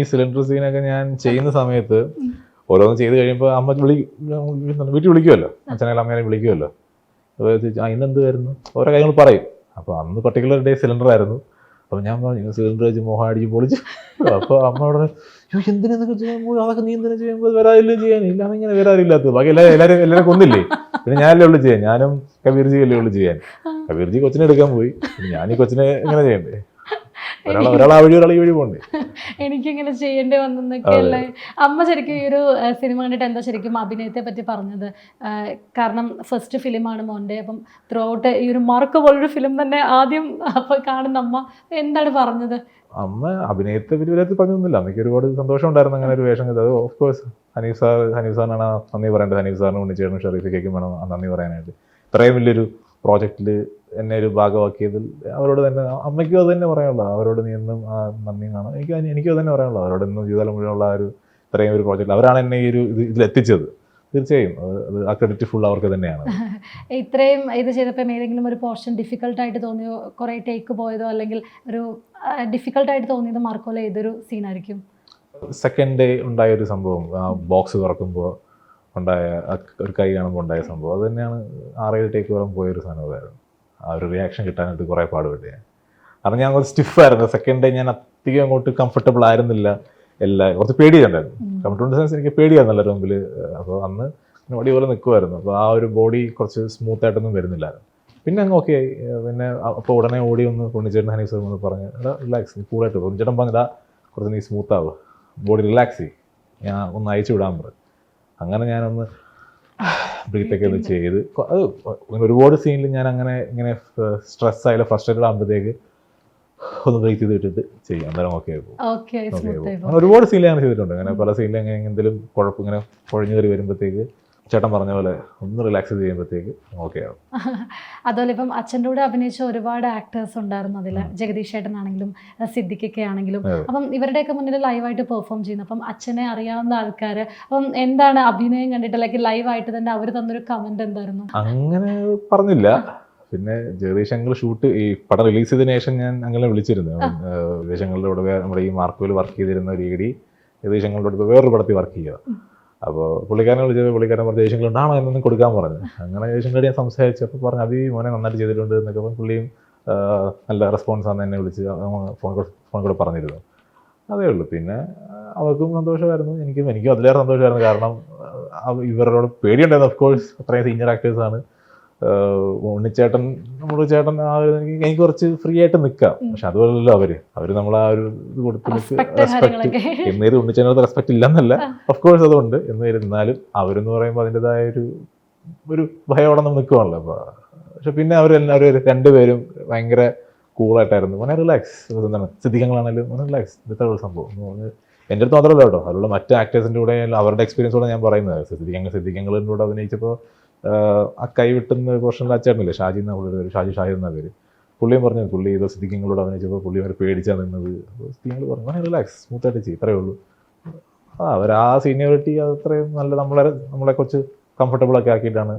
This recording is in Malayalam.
ഈ സിലിണ്ടർ സീനൊക്കെ ഞാൻ ചെയ്യുന്ന സമയത്ത് ഓരോന്ന് ചെയ്ത് കഴിയുമ്പോൾ അമ്മ വിളി വീട്ടിൽ വിളിക്കുമല്ലോ അച്ഛനെ അമ്മേനെ വിളിക്കുമല്ലോ അപ്പോൾ ചോദിച്ചു, ആ ഇന്നെന്ത് വരുന്നു ഓരോ കാര്യങ്ങൾ പറയും. അപ്പോൾ അന്ന് പർട്ടിക്കുലർ ഡേ സിലിണ്ടർ ആയിരുന്നു. അപ്പോൾ ഞാൻ പറഞ്ഞു സിലിണ്ടർ വെച്ച് മോഹം അടിച്ച് പൊളിച്ച്. അപ്പോൾ അമ്മ അവിടെ അയ്യോ എന്തിനൊക്കെ ചെയ്യാൻ പോയി? അതൊക്കെ നീ എന്തിനാ ചെയ്യുമ്പോൾ വരാതില്ല ചെയ്യാൻ? ഇല്ല ഇങ്ങനെ വരാറില്ലാത്തത്. ബാക്കി എല്ലാവരും എല്ലാവരും എല്ലാവരും കൊന്നില്ലേ? പിന്നെ ഞാനല്ലേ ഉള്ളു ചെയ്യാൻ. ഞാനും കബീർജി അല്ലേ ഉള്ളു ചെയ്യാൻ. കബീർജി കൊച്ചിനെ എടുക്കാൻ പോയി. ഞാൻ ഈ കൊച്ചിനെ എങ്ങനെ ചെയ്യണ്ടേ? ഒരാൾ ഒരാൾ ആ വഴി ഒരാൾ ഈ വഴി പോകണ്ടേ? എനിക്കിങ്ങനെ ചെയ്യേണ്ടി വന്നെന്നൊക്കെ അല്ലേ അമ്മ ശരിക്കും ഈ ഒരു സിനിമ കണ്ടിട്ട് എന്താ ശരിക്കും അഭിനയത്തെ പറ്റി പറഞ്ഞത്? കാരണം ഫസ്റ്റ് ഫിലിമാണ് മോന്റെ അപ്പം ത്രൂ ഔട്ട് ഈ ഒരു മാർക്ക് പോലൊരു ഫിലിം തന്നെ ആദ്യം അപ്പോൾ കാണുന്ന അമ്മ എന്താണ് പറഞ്ഞത്? അമ്മ അഭിനയത്തെ വലിയ പറഞ്ഞൊന്നുമില്ല. അമ്മയ്ക്ക് ഒരുപാട് സന്തോഷം ഉണ്ടായിരുന്നു അങ്ങനെ ഒരു വേഷം ചെയ്തത് of course Haneef sir Haneef സാറിനാണ് നന്ദി പറയേണ്ടത്. ഹനീഫ് സാറിന് ഉണ്ണിച്ചേട്ടനും ഷെറീഫിക്കും വേണം നന്ദി പറയാനായിട്ട്. ഇത്രയും വലിയൊരു പ്രോജക്റ്റിൽ എന്നെ ഒരു ഭാഗമാക്കിയതിൽ അവരോട് തന്നെ അമ്മയ്ക്കും അത് തന്നെ പറയാനുള്ളത് അവരോട് നീ എന്നും നന്ദി കാണാം. എനിക്ക് എനിക്കും അത് തന്നെ പറയാനുള്ളത് അവരോട് ഇന്നും ജീവിതകാലം മുഴുവനുള്ള ഒരു ഇത്രയും ഒരു പ്രോജക്റ്റ് അവരാണ് എന്നെ ഈ ഒരു ഇത് ഇതിലെത്തിച്ചത്. തീർച്ചയായും. അത് ആ ക്രെഡിറ്റ് ഫുൾ അവർക്ക് തന്നെയാണ്. ഇത്രയും ഇത് ചെയ്തപ്പം ഏതെങ്കിലും ഒരു പോർഷൻ ഡിഫിക്കൽട്ടായിട്ട് തോന്നിയോ? കുറേ ടേക്ക് പോയതോ? അല്ലെങ്കിൽ ഒരു ഡിഫിക്കൽട്ടായിട്ട് തോന്നിയത് മാർക്കോല ഏതൊരു സീനായിരിക്കും. സെക്കൻഡ് ഡേ ഉണ്ടായ ഒരു സംഭവം ബോക്സ് തുറക്കുമ്പോൾ ഉണ്ടായ ഒരു കൈ കാണുമ്പോൾ ഉണ്ടായ സംഭവം. അത് തന്നെയാണ് ആറേഴ് ടേക്ക് പോയ പോയൊരു സാധനം അതായിരുന്നു. ആ ഒരു റിയാക്ഷൻ കിട്ടാനായിട്ട് കുറേ പാടുപെട്ട് ഞാൻ. കാരണം ഞാൻ കുറച്ച് സ്റ്റിഫായിരുന്നു സെക്കൻഡ് ഡേ ഞാൻ അധികം അങ്ങോട്ട് കംഫർട്ടബിൾ ആയിരുന്നില്ല. എല്ലാ കുറച്ച് പേടിയുണ്ടായിരുന്നു. കംഫർട്ടബിൾ സെൻസ് എനിക്ക് പേടിയായിരുന്നു നല്ല മുമ്പിൽ. അപ്പോൾ അന്ന് ബോഡി പോലെ നിൽക്കുമായിരുന്നു അപ്പോൾ ആ ഒരു ബോഡി കുറച്ച് സ്മൂത്ത് ആയിട്ടൊന്നും വരുന്നില്ലായിരുന്നു. പിന്നെ അങ്ങ് ഓക്കെ ആയി പിന്നെ അപ്പോൾ ഉടനെ ഓടി ഒന്ന് പൊണ്ണിച്ചേട്ടൻ ഹനീസ് സാർ ഒന്ന് പറഞ്ഞ് എടാ റിലാക്സ് നീ കൂളായിട്ട് പൊണ്ണിച്ചേട്ടൻ പറഞ്ഞിടാ കുറച്ച് നീ സ്മൂത്ത് ആവുക ബോഡി റിലാക്സ് ചെയ്യും. ഞാൻ ഒന്ന് അയച്ചു വിടാൻ പറഞ്ഞു അങ്ങനെ ഞാനൊന്ന് ബ്രീത്തൊക്കെ ഒന്ന് ചെയ്ത്. അത് ഒരുപാട് സീനിൽ ഞാൻ അങ്ങനെ ഇങ്ങനെ സ്ട്രെസ് ആയാലും ഫ്രസ്ട്രേറ്റഡ് ആകുമ്പോഴത്തേക്ക് ഒന്ന് ബ്രേക്ക് ചെയ്ത് ഇട്ടിട്ട് ചെയ്യും. അന്നേരം ഓക്കെ ആയി പോകും. ഓക്കെ ഓക്കെ സ്മൂത്ത് ആയി അങ്ങനെ ഒരുപാട് സീനിൽ അങ്ങനെ ചെയ്തിട്ടുണ്ട്. അങ്ങനെ പല സീനിലും അങ്ങനെ എന്തെങ്കിലും കുഴപ്പം ഇങ്ങനെ കുഴഞ്ഞു കയറി വരുമ്പോഴത്തേക്ക് ചേട്ടൻ പറഞ്ഞ പോലെ ഒന്ന് റിലാക്സ് ചെയ്യുമ്പോഴത്തേക്ക് ഓക്കെ ആവും. അതുപോലെ ഇപ്പം അച്ഛന്റെ കൂടെ അഭിനയിച്ച ഒരുപാട് ആക്ടേഴ്സ് ഉണ്ടായിരുന്നു അതിൽ ജഗദീഷ് ചേട്ടനാണെങ്കിലും സിദ്ദിഖൊക്കെ ആണെങ്കിലും. അപ്പം ഇവരുടെയൊക്കെ മുന്നിൽ ലൈവായിട്ട് പെർഫോം ചെയ്യുന്നു. അപ്പം അച്ഛനെ അറിയാവുന്ന ആൾക്കാർ അപ്പം എന്താണ് അഭിനയം കണ്ടിട്ട് അല്ലെങ്കിൽ ലൈവായിട്ട് തന്നെ അവർ തന്നൊരു കമന്റ് എന്തായിരുന്നു? അങ്ങനെ പറഞ്ഞില്ല. പിന്നെ ജഗദീഷ് അങ്കിൾ ഷൂട്ട് ഈ പടം റിലീസ് ചെയ്തതിനു ശേഷം ഞാൻ അങ്ങനെ വിളിച്ചിരുന്നു. ജഗദീഷ് അങ്കിളുടെ കൂടെ നമ്മുടെ ഈ മാർക്കോയിൽ വർക്ക് ചെയ്തിരുന്ന ഒരു ഇടി ജഗദീഷ് അങ്കിളുടെ വേറൊരു പടത്തിൽ വർക്ക് ചെയ്യുക അപ്പോൾ പുള്ളിക്കാരനെ വിളിച്ചത് പുള്ളിക്കാരൻ പറഞ്ഞ ഉണ്ടാണോ എന്നൊന്നും കൊടുക്കാൻ പറഞ്ഞു അങ്ങനെ ജയശങ്കരോട് ഞാൻ സംസാരിച്ചപ്പോൾ പറഞ്ഞു അഭി മോനെ നന്നായിട്ട് ചെയ്തിട്ടുണ്ട് എന്നൊക്കെ പറഞ്ഞു പുള്ളിയും നല്ല ആണ് എന്നെ വിളിച്ച് ഫോൺ ഫോൺ കൂടെ പറഞ്ഞിരുന്നു അതേ ഉള്ളൂ. പിന്നെ അവർക്കും സന്തോഷമായിരുന്നു. എനിക്കും എനിക്കും അതിലേറെ സന്തോഷമായിരുന്നു. കാരണം ഇവരോട് പേടിയുണ്ടായിരുന്നു. ഓഫ് കോഴ്സ് അത്രയും സീനിയർ ആക്ടേഴ്സാണ് ഉണ്ണിച്ചേട്ടൻ നമ്മുടെ ചേട്ടൻ ആ ഒരു എനിക്ക് എനിക്ക് കുറച്ച് ഫ്രീ ആയിട്ട് നിൽക്കാം പക്ഷെ അതുപോലല്ലോ അവർ. അവർ നമ്മൾ ആ ഒരു ഇത് കൊടുത്ത് റെസ്പെക്ട് എന്നേരും ഉണ്ണിച്ചേട്ടൻ റെസ്പെക്ട് ഇല്ലെന്നല്ല. ഓഫ് കോഴ്സ് അതുണ്ട്. എന്നിരുന്നാലും അവരെന്ന് പറയുമ്പോൾ അതിന്റെതായ ഒരു ഒരു ഭയം അവിടെ നമ്മൾ നിൽക്കുവാണല്ലോ. അപ്പോൾ പക്ഷെ പിന്നെ അവരെല്ലാവരും രണ്ടുപേരും ഭയങ്കര കൂളായിട്ടായിരുന്നു വളരെ റിലാക്സ് എന്താണ്? സിദ്ധിക്കങ്ങളാണെങ്കിലും വളരെ റിലാക്സ് ഇന്നത്തെ ഒരു സംഭവം? എന്ന് പറഞ്ഞ് എന്റെ അടുത്ത് മാത്രമല്ല കേട്ടോ. അതിലുള്ള മറ്റ് ആക്ടേഴ്സിന്റെ കൂടെ അവരുടെ എക്സ്പീരിയൻസ് കൂടെ ഞാൻ പറയുന്നത്. സിദ്ധിക്കങ്ങൾ സിദ്ധിക്കങ്ങളിലൂടെ കൂടെ അഭിനയിച്ചപ്പോൾ ആ കൈവിട്ടുന്ന പോർഷനിൽ അച്ചാട്ടില്ലേ ഷാജി എന്ന പുള്ളിയുടെ പേര്? ഷാജി ഷാജി എന്ന പേര്? പുള്ളിയും പറഞ്ഞു പുള്ളി ഏതോ സിദ്ധിക്കങ്ങളോട് അഭിനയിച്ചപ്പോൾ പുള്ളി അവർ പേടിച്ചാണ് നിന്നത്. സിദ്ധിക്കങ്ങൾ പറഞ്ഞു അങ്ങനെ റിലാക്സ് സ്മൂത്തായിട്ട് ചെയ്യും ഇത്രയേ ഉള്ളൂ. ആ അവർ ആ സീനിയോറിറ്റി അത്രയും നല്ല നമ്മളെ നമ്മളെ കുറച്ച് കംഫർട്ടബിൾ ഒക്കെ ആക്കിയിട്ടാണ്